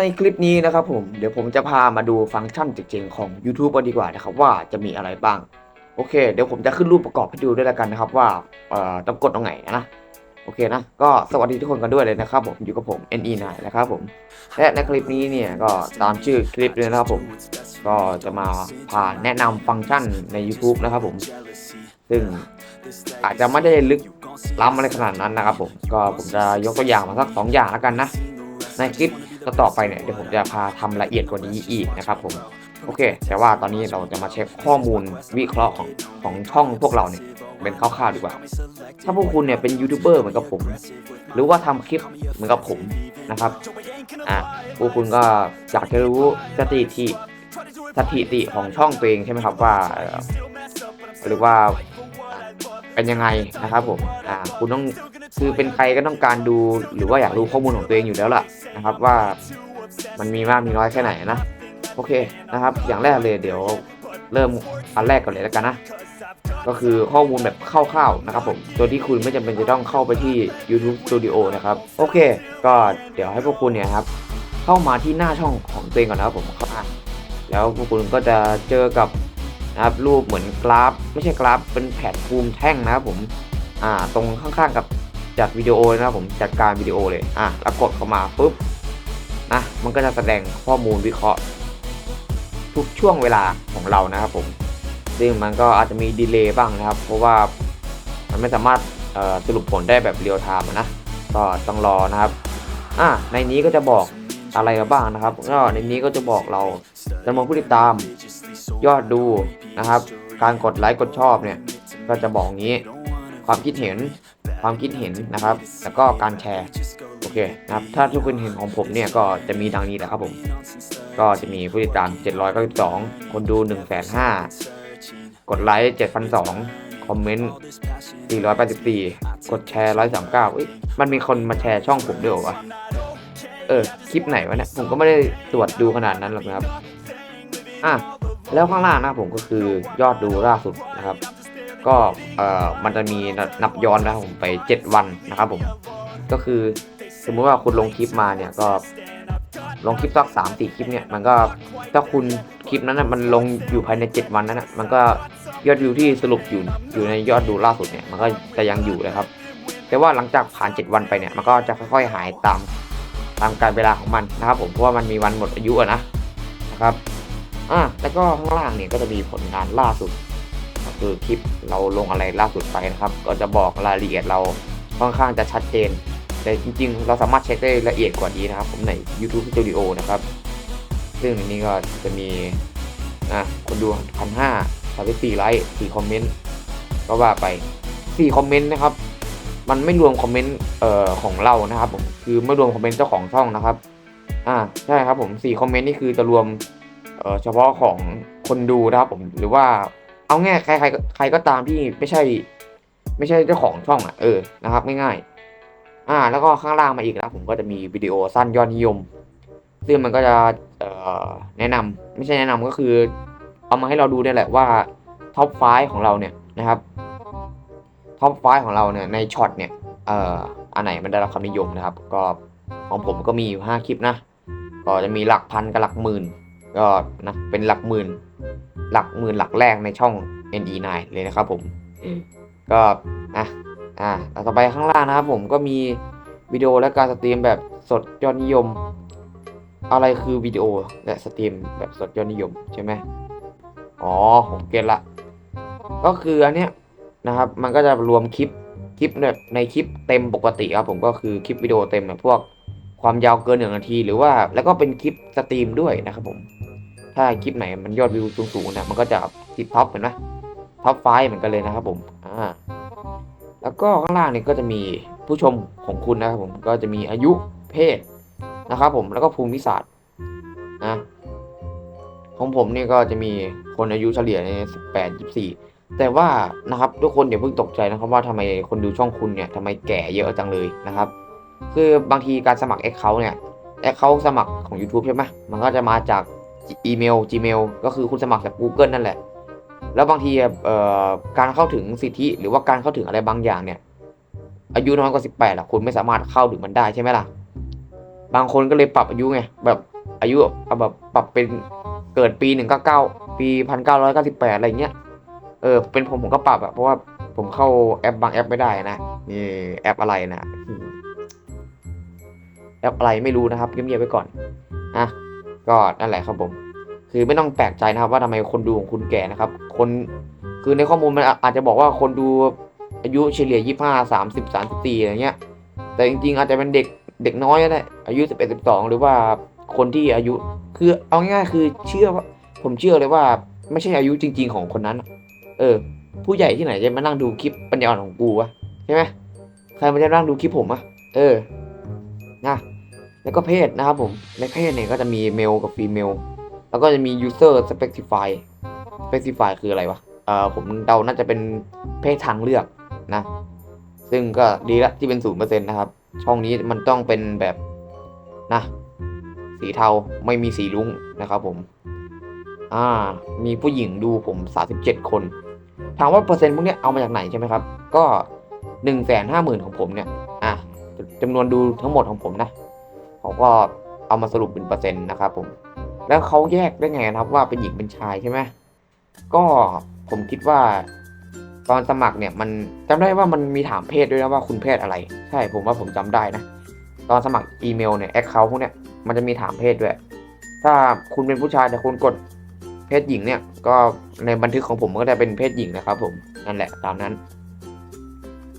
ในคลิปนี้นะครับผมเดี๋ยวผมจะพามาดูฟังก์ชันเจ๋งๆของ YouTube กันดีกว่านะครับว่าจะมีอะไรบ้าง โอเค เดี๋ยวผมจะขึ้นรูปประกอบให้ดูด้วยแล้วกันนะครับว่าเอ่อต้องกดตรงไหนนะโอเคนะ ก็สวัสดีทุกคนกันด้วยเลยนะครับผมอยู่กับผม NE9 นะครับผม และในคลิปนี้เนี่ยก็ตามชื่อคลิปเลยนะครับผม ก็จะมาพาแนะนำฟังก์ชันใน YouTube นะครับผม ซึ่งอาจจะไม่ได้ลึกล้ำอะไรขนาดนั้นนะครับผม ก็ผมจะยกตัวอย่างมาสักสองอย่างแล้วกันนะ ในคลิป ต่อไปเนี่ยเดี๋ยวผมจะพาทำละเอียดกว่านี้อีกนะครับผมโอเค แต่ว่าตอนนี้เราจะมาเช็คข้อมูลวิเคราะห์ของของช่องพวกเราเนี่ยเป็นคร่าวๆดีกว่า ถ้าพวกคุณเนี่ยเป็นยูทูบเบอร์เหมือนกับผม หรือว่าทำคลิปเหมือนกับผมนะครับอะพวกคุณก็อยากจะรู้สถิติสถิติของช่องตัวเองใช่ไหมครับว่า หรือว่าเป็นยังไงนะครับผมอ่าคุณต้อง คือเป็นใครก็ต้องการดูหรือว่าอยากรู้ข้อมูลของตัวเองอยู่แล้วล่ะนะครับว่ามันมีมากมีน้อยแค่ไหนนะโอเคนะครับ อย่างแรกเลยเดี๋ยวเริ่มอันแรกก่อนเลยแล้วกันนะ ก็คือข้อมูลแบบคร่าวๆนะครับผมโดยที่คุณไม่จำเป็นจะต้องเข้าไปที่ YouTube Studio นะครับ โอเค ก็เดี๋ยวให้พวกคุณเนี่ยครับ เข้ามาที่หน้าช่องของตัวเองก่อนนะครับผมเข้ามาแล้วพวกคุณก็จะเจอกับนะครับรูปเหมือนกราฟ ไม่ใช่กราฟเป็นแพลตภูมิแท่งนะครับผมอ่าตรงข้างๆกับ จัดวิดีโอนะครับผมจัดการวิดีโอเลยอะแล้วกดเข้ามาปุ๊บนะมันก็จะแสดงข้อมูลวิเคราะห์ ทุกช่วงเวลาของเรานะครับผม ซึ่งมันก็อาจจะมีดีเลย์บ้างนะครับ เพราะว่ามันไม่สามารถสรุปผลได้แบบเรียลไทม์นะก็ต้องรอนะครับอะในนี้ก็จะบอกอะไรมาบ้างนะครับก็ในนี้ก็จะบอกเราจำนวนผู้ติดตามยอดดูนะครับ การกดไลค์กดชอบเนี่ย ก็จะบอกงี้ ความคิดเห็น ความคิดเห็นนะครับ แล้วก็การแชร์โอเคนะครับ ถ้าทุกคนเห็นของผมเนี่ยก็จะมีดังนี้แหละครับผม ก็จะมีผู้ติดตาม 792 คนดู105,000กดไลค์7,200คอมเมนต์ 484 กดแชร์ 139เอ้ยมันมีคนมาแชร์ช่องผมด้วยเหรอวะเออ คลิปไหนวะเนี่ย ผมก็ไม่ได้ตรวจดูขนาดนั้นหรอกนะครับ อะ แล้วข้างล่างนะผมก็คือยอดดูล่าสุดนะครับ ก็เอ่อมันจะมีนับย้อนนะครับผมไป 7 วันนะครับผม ก็คือสมมุติว่าคุณลงคลิปมาเนี่ยก็ลงคลิปสักสามสี่คลิปเนี่ยมันก็ถ้าคุณคลิปนั้นนะมันลงอยู่ภายใน 7 วันนั้นนะมันก็ยอดวิวที่สรุปอยู่อยู่ในยอดดูล่าสุดเนี่ยมันก็จะยังอยู่นะครับ แต่ว่าหลังจากผ่าน 7 วันไปเนี่ยมันก็จะค่อยๆหายตามตามการเวลาของมันนะครับ ผมเพราะว่ามันมีวันหมดอายุอะนะนะครับอะแล้วก็ข้างล่างเนี่ยก็จะมีผลงานล่าสุด ก็คือคลิปเราลงอะไรล่าสุดไปนะครับ ก็จะบอกรายละเอียดเราค่อนข้างจะชัดเจน แต่จริง ๆ เราสามารถเช็คได้ละเอียดกว่านี้นะครับ ผมใน YouTube Studio นะครับ ซึ่งในนี้ก็จะมีอะคนดูพันห้าสามสี่ไลค์สี่คอมเมนต์ก็ว่าไปสี่คอมเมนต์นะครับ มันไม่รวมคอมเมนต์เอ่อของเรานะครับผมคือไม่รวมคอมเมนต์เจ้าของช่องนะครับ อ่าใช่ครับผมสี่คอมเมนต์นี่คือจะรวมเอ่อเฉพาะของคนดูนะครับผมหรือว่า เอาง่ายใครใครใครก็ตามที่ไม่ใช่ ไม่ใช่เจ้าของช่องอะเออนะครับง่ายๆอ่า แล้วก็ข้างล่างมาอีกนะผมก็จะมีวิดีโอสั้นยอดนิยม ซึ่งมันก็จะเอ่อแนะนำไม่ใช่แนะนำก็คือ เอามาให้เราดูได้แหละว่าท็อปไฟของเราเนี่ยนะครับท็อปไฟของเราเนี่ยในช็อตเนี่ยเอ่ออันไหนมันได้รับความนิยมนะครับ ก็ของผมก็มีอยู่5คลิปนะ ก็จะมีหลักพันกับหลักหมื่นก็นะเป็นหลักหมื่น หลักหมื่นหลักแรกในช่อง NE9 เลยนะครับผมก็อะอ่าแล้วต่อไปข้างล่างนะครับผมก็มีวิดีโอและการสตรีมแบบสดยอดนิยม อะไรคือวิดีโอและสตรีมแบบสดยอดนิยมใช่ไหมอ๋อผมเก็ตละ ก็คืออันเนี้ยนะครับ มันก็จะรวมคลิปคลิปแบบในคลิปเต็มปกติครับผมก็คือคลิปวิดีโอเต็มแบบพวกความยาวเกินหนึ่งนาที หรือว่าแล้วก็เป็นคลิปสตรีมด้วยนะครับผม ถ้าคลิปไหนมันยอดวิวสูงๆเนี่ยมันก็จะติดท็อปเห็นไหมท็อปไฟเหมือนกันเลยนะครับผมอ่าแล้วก็ข้างล่างเนี่ยก็จะมีผู้ชมของคุณนะครับผมก็จะมีอายุเพศนะครับผมแล้วก็ภูมิศาสตร์นะของผมเนี่ยก็จะมีคนอายุเฉลี่ยใน 18 24 แต่ว่านะครับทุกคนอย่าเพิ่งตกใจนะครับว่าทำไมคนดูช่องคุณเนี่ยทำไมแก่เยอะจังเลยนะครับ คือบางทีการสมัคร Account เนี่ย Account สมัครของ YouTube ใช่ไหมมันก็จะมาจาก อีเมล Gmail ก็คือคุณสมัครจาก Google นั่นแหละ แล้วบางทีเอ่อการเข้าถึงสิทธิหรือว่าการเข้าถึงอะไรบางอย่างเนี่ย อายุน้อยกว่า 18ล่ะคุณไม่สามารถเข้าถึงมันได้ใช่ไหมล่ะ บางคนก็เลยปรับอายุไงแบบอายุเอาแบบปรับเป็นเกิดปีหนึ่งเก้าเก้าปีพันเก้าร้อยเก้าสิบแปดอะไรเงี้ย เออ เป็นผมผมก็ปรับอะเพราะว่าผมเข้าแอปบางแอปไม่ได้นะนี่แอปอะไรนะ แอปอะไรไม่รู้นะครับเงียบๆไว้ก่อน อะ ก็นั่นแหละครับผม คือไม่ต้องแปลกใจนะครับว่าทำไมคนดูของคุณแก่นะครับ คนคือในข้อมูลมันอาจจะบอกว่าคนดูอายุเฉลี่ยยี่ห้าสามสิบสามสิบสี่อะไรเงี้ย แต่จริงๆ อาจจะเป็นเด็กเด็กน้อยก็ได้อายุสิบเอ็ดสิบสองหรือว่าคนที่อายุ คือเอาง่ายๆคือเชื่อว่าผมเชื่อเลยว่าไม่ใช่อายุจริง ๆ ของคนนั้น เออ ผู้ใหญ่ที่ไหนจะมานั่งดูคลิปปัญญาอ่อนของกูวะใช่ไหมใครมาจะนั่งดูคลิปผมอะเออนะ แล้วก็เพศนะครับผม ในเพศเนี่ยก็จะมีเมลกับฟีเมล แล้วก็จะมี user specify specify คืออะไรวะ เออผมเดาน่าจะเป็นเพศทางเลือกนะ ซึ่งก็ดีละที่เป็นศูนย์เปอร์เซ็นต์นะครับ ช่องนี้มันต้องเป็นแบบนะ สีเทาไม่มีสีรุ้งนะครับผม อ่า มีผู้หญิงดูผมสาสิบเจ็ดคน ถามว่าเปอร์เซ็นต์พวกนี้เอามาจากไหนใช่ไหมครับ ก็หนึ่งแสนห้าหมื่นของผมเนี่ย อะจำนวนดูทั้งหมดของผมนะ เขาก็เอามาสรุปเป็นเปอร์เซ็นต์นะครับผมแล้วเขาแยกได้ไงนะครับว่าเป็นหญิงเป็นชายใช่ไหมก็ผมคิดว่า ตอนสมัครเนี่ยมันจำได้ว่ามันมีถามเพศด้วยนะว่าคุณเพศอะไร ใช่ผมว่าผมจำได้นะ ตอนสมัครอีเมลเนี่ยแอคเคาท์พวกเนี้ยมันจะมีถามเพศด้วย ถ้าคุณเป็นผู้ชายแต่คุณกดเพศหญิงเนี่ย ก็ในบันทึกของผมมันก็จะเป็นเพศหญิงนะครับ ผมนั่นแหละตามนั้น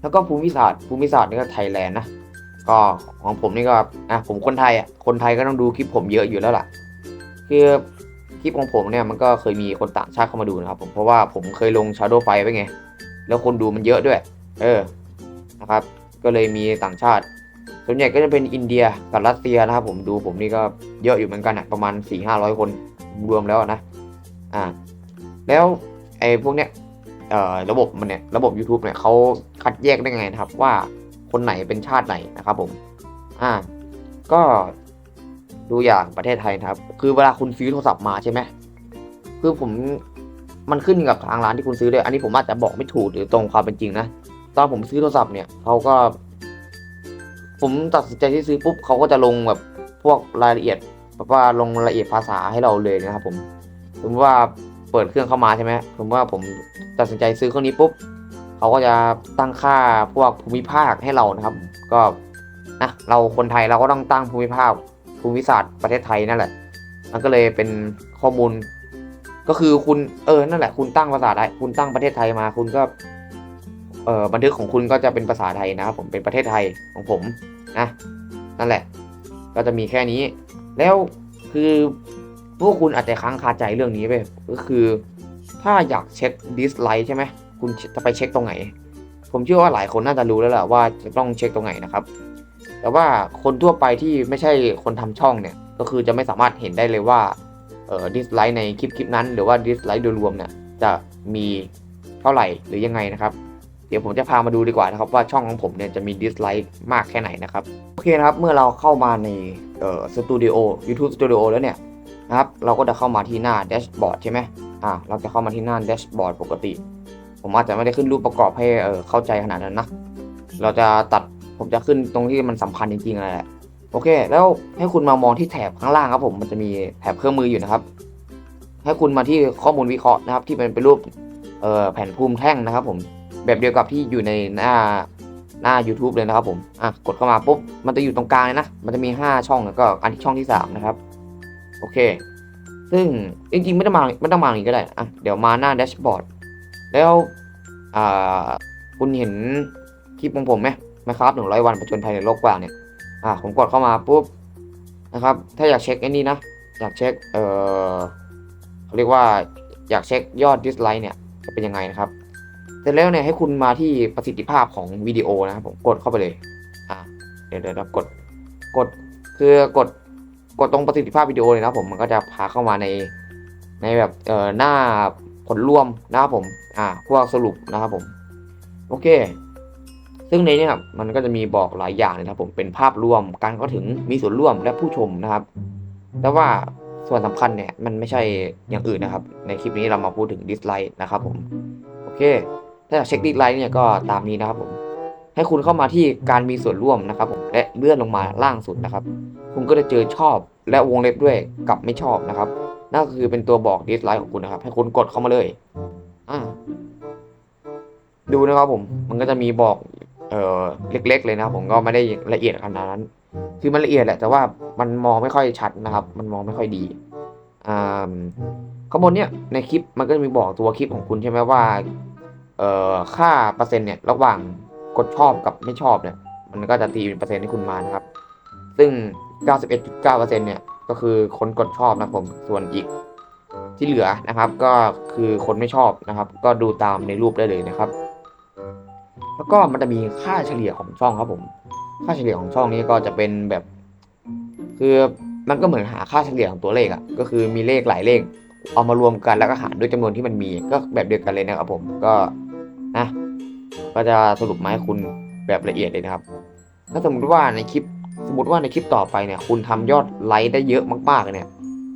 แล้วก็ภูมิศาสตร์ภูมิศาสตร์นี่ก็ไทยแลนด์นะ ก็ของผมนี่ก็อะผมคนไทยอะคนไทยก็ต้องดูคลิปผมเยอะอยู่แล้วล่ะ คือคลิปของผมเนี่ยมันก็เคยมีคนต่างชาติเข้ามาดูนะครับผมเพราะว่าผมเคยลง Shadow Fight ไว้ไง แล้วคนดูมันเยอะด้วย เออนะครับ ก็เลยมีต่างชาติ ส่วนใหญ่ก็จะเป็นอินเดียกับรัสเซียนะครับผมดูผมนี่ก็เยอะอยู่เหมือนกันอะประมาณ4ี่ห้าร้อยคนรวมแล้วนะอ่าแล้วไอ้พวกเนี้ยเอ่อระบบมันเนี่ยระบบ YouTube เนี่ยเขาคัดแยกได้ไงนะครับว่า คนไหนเป็นชาติไหนนะครับผมอ่าก็ดูอย่างประเทศไทยนะครับ คือเวลาคุณซื้อโทรศัพท์มาใช่ไหมคือผมมันขึ้นกับทางร้านที่คุณซื้อด้วย อันนี้ผมอาจจะบอกไม่ถูกหรือตรงความเป็นจริงนะตอนผมซื้อโทรศัพท์เนี่ยเขาก็ ผมตัดสินใจที่ซื้อปุ๊บเขาก็จะลงแบบพวกรายละเอียดแบบว่าลงรายละเอียดภาษาให้เราเลยนะครับผมสมว่าเปิดเครื่องเข้ามาใช่ไหมผมว่าผมตัดสินใจซื้อเครื่องนี้ปุ๊บ เขาก็จะตั้งค่าพวกภูมิภาคให้เรานะครับ ก็นะเราคนไทยเราก็ต้องตั้งภูมิภาคภูมิศาสตร์ประเทศไทยนั่นแหละ มันก็เลยเป็นข้อมูล ก็คือคุณเออนั่นแหละ คุณตั้งภาษาไทยคุณตั้งประเทศไทยมา คุณก็เออบันทึกของคุณก็จะเป็นภาษาไทยนะครับผมเป็นประเทศไทยของผมนะนั่นแหละ ก็จะมีแค่นี้ แล้วคือพวกคุณอาจจะค้างคาใจเรื่องนี้ไปก็คือ ถ้าอยากเช็คดิสไลค์ใช่ไหม คุณจะไปเช็คตรงไหน ผมเชื่อว่าหลายคนน่าจะรู้แล้วแหละว่าจะต้องเช็คตรงไหนนะครับ แต่ว่าคนทั่วไปที่ไม่ใช่คนทำช่องเนี่ยก็คือจะไม่สามารถเห็นได้เลยว่าเอ่อดิสไลค์ในคลิปคลิปนั้น หรือว่าดิสไลค์โดยรวมเนี่ยจะมีเท่าไหร่หรือยังไงนะครับเดี๋ยวผมจะพามาดูดีกว่านะครับว่าช่องของผมเนี่ยจะมีดิสไลค์มากแค่ไหนนะครับโอเคนะครับเมื่อเราเข้ามาในเอ่อสตูดิโอ YouTube Studio แล้วเนี่ยนะครับเราก็จะเข้ามาที่หน้าแดชบอร์ดใช่ไหมอ่าเราจะเข้ามาที่หน้าแดชบอร์ดปกติ ผมอาจจะไม่ได้ขึ้นรูปประกอบให้เออเข้าใจขนาดนั้นนะ เราจะตัดผมจะขึ้นตรงที่มันสำคัญจริงๆอะไรแหละโอเค แล้วให้คุณมามองที่แถบข้างล่างครับผมมันจะมีแถบเครื่องมืออยู่นะครับ ให้คุณมาที่ข้อมูลวิเคราะห์นะครับ ที่เป็นเป็นรูปเอ่อแผ่นภูมิแท่งนะครับ ผมแบบเดียวกับที่อยู่ในหน้าหน้า YouTube เลยนะครับผมอะกดเข้ามาปุ๊บมันจะอยู่ตรงกลางเลยนะ มันจะมี 5 ช่องแล้วก็อันที่ช่องที่ 3 นะครับ โอเค ซึ่งจริงๆไม่ต้องมาไม่ต้องมาอย่างนี้ก็ได้อะเดี๋ยวมาหน้าแดชบอร์ด แล้วคุณเห็นคลิปของผมไหมนะครับหนึ่งร้อยวันประจนภัยในโลกกว้างเนี่ยอ่าผมกดเข้ามาปุ๊บนะครับ ถ้าอยากเช็คไอ้นี่นะ อยากเช็คเออเขาเรียกว่าอยากเช็คยอดดิสไลค์เนี่ยจะเป็นยังไงนะครับเสร็จแล้วเนี่ยให้คุณมาที่ประสิทธิภาพของวิดีโอนะครับผมกดเข้าไปเลยอ่าเดี๋ยวเดี๋ยวกดกดคือกดกดตรงประสิทธิภาพวิดีโอเลยนะผมมันก็จะพาเข้ามาในในแบบเอ่อหน้า ผลรวมนะครับผม อ่าพวกสรุปนะครับผม โอเค ซึ่งในนี้ครับมันก็จะมีบอกหลายอย่างนะครับผมเป็นภาพรวมการเข้าถึงมีส่วนร่วมและผู้ชมนะครับ แต่ว่าส่วนสำคัญเนี่ยมันไม่ใช่อย่างอื่นนะครับ ในคลิปนี้เรามาพูดถึงดิสไลค์นะครับผม โอเค ถ้าอยากเช็คดิสไลค์เนี่ยก็ตามนี้นะครับผม ให้คุณเข้ามาที่การมีส่วนร่วมนะครับผมและเลื่อนลงมาล่างสุดนะครับ คุณก็จะเจอชอบและวงเล็บด้วยกับไม่ชอบนะครับ นั่นก็คือเป็นตัวบอกดิสไลค์ของคุณนะครับ ให้คุณกดเข้ามาเลยอ่าดูนะครับผม มันก็จะมีบอก เอ่อ เล็ก ๆ เลยนะครับ ผมก็ไม่ได้ละเอียดขนาดนั้น คือมันละเอียดแหละ แต่ว่ามันมองไม่ค่อยชัดนะครับ มันมองไม่ค่อยดี อ่าข้างบนเนี่ยในคลิปมันก็จะมีบอกตัวคลิปของคุณใช่ไหมว่า เอ่อ ค่าเปอร์เซ็นต์เนี่ย ระหว่างกดชอบกับไม่ชอบเนี่ย มันก็จะตีเป็นเปอร์เซ็นต์ให้คุณมานะครับ ซึ่ง 91.9%เนี่ย ก็คือคนกดชอบนะผมส่วนอีกที่เหลือนะครับ ก็คือคนไม่ชอบนะครับ ก็ดูตามในรูปได้เลยนะครับ แล้วก็มันจะมีค่าเฉลี่ยของช่องครับผม ค่าเฉลี่ยของช่องนี้ก็จะเป็นแบบ คือมันก็เหมือนหาค่าเฉลี่ยของตัวเลขอะ่ะก็คือมีเลขหลายเลข เอามารวมกันแล้วก็หารด้วยจำนวนที่มันมีก็แบบเดียวกันเลยนะครับผมก็นะก็จะสรุปมาให้คุณแบบละเอียดเลยนะครับ ถ้าสมมติว่าในคลิป สมมติว่าในคลิปต่อไปเนี่ย คุณทำยอดไลค์ได้เยอะมากๆเนี่ย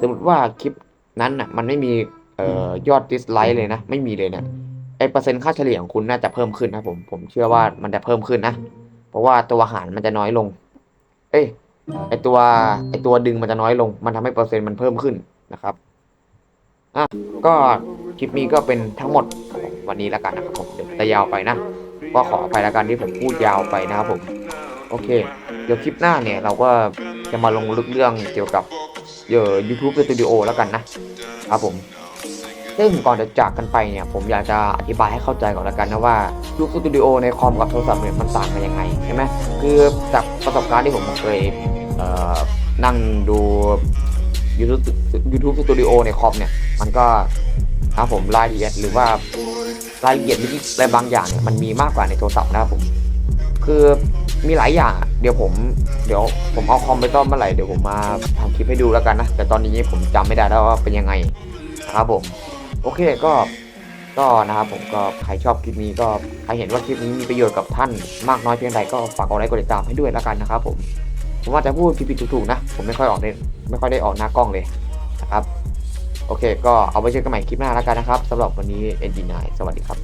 สมมติว่าคลิปนั้นอะมันไม่มีเอ่อยอดดิสไลค์เลยนะ ไม่มีเลยเนี่ยไอเปอร์เซ็นต์ค่าเฉลี่ยของคุณน่าจะเพิ่มขึ้นนะผมผมเชื่อว่ามันจะเพิ่มขึ้นนะ เพราะว่าตัวหารมันจะน้อยลง เอ้ยไอตัวไอตัวดึงมันจะน้อยลง มันทำให้เปอร์เซ็นต์มันเพิ่มขึ้นนะครับอะก็คลิปนี้ก็เป็นทั้งหมดของวันนี้แล้วกันนะครับผมเดี๋ยวจะยาวไปนะ ก็ขออภัยแล้วกันที่ผมพูดยาวไปนะครับผม โอเค เดี๋ยวคลิปหน้าเนี่ยเราก็จะมาลงลึกเรื่องเกี่ยวกับเอ่อ YouTube Studio แล้วกันนะครับผมซึ่งก่อนจะจากกันไปเนี่ยผมอยากจะอธิบายให้เข้าใจก่อนแล้วกันนะว่า YouTube Studio ในคอมกับโทรศัพท์เนี่ยมันต่างกันยังไงใช่ไหมคือจากประสบการณ์ที่ผมเคยเนั่งดู YouTube YouTube Studio ในคอมเนี่ยมันก็นะครับผมรายละเอียดหรือว่ารายละเอียดนิดๆอะไรบางอย่างเนี่ยมันมีมากกว่าในโทรศัพท์นะครับผมคือ มีหลายอย่างอะเดี๋ยวผม เดี๋ยวผมเอาคอมไปต้อมเมื่อไหร่เดี๋ยวผมมาทำคลิปให้ดูแล้วกันนะ แต่ตอนนี้ผมจำไม่ได้แล้วว่าเป็นยังไงนะครับผม โอเคก็ก็นะครับผมก็ใครชอบคลิปนี้ก็ใครเห็นว่าคลิปนี้มีประโยชน์กับท่านมากน้อยเพียงใดก็ฝากกดไลค์กดติดตามให้ด้วยแล้วกันนะครับผมผมว่าจะพูดผิดๆถูกๆนะ ผมไม่ค่อยออกเนไม่ค่อยได้ออกหน้ากล้องเลยนะครับ โอเค ก็เอาไว้เจอกันใหม่คลิปหน้าแล้วกันนะครับสำหรับวันนี้เอ็นดีนสวัสดีครับ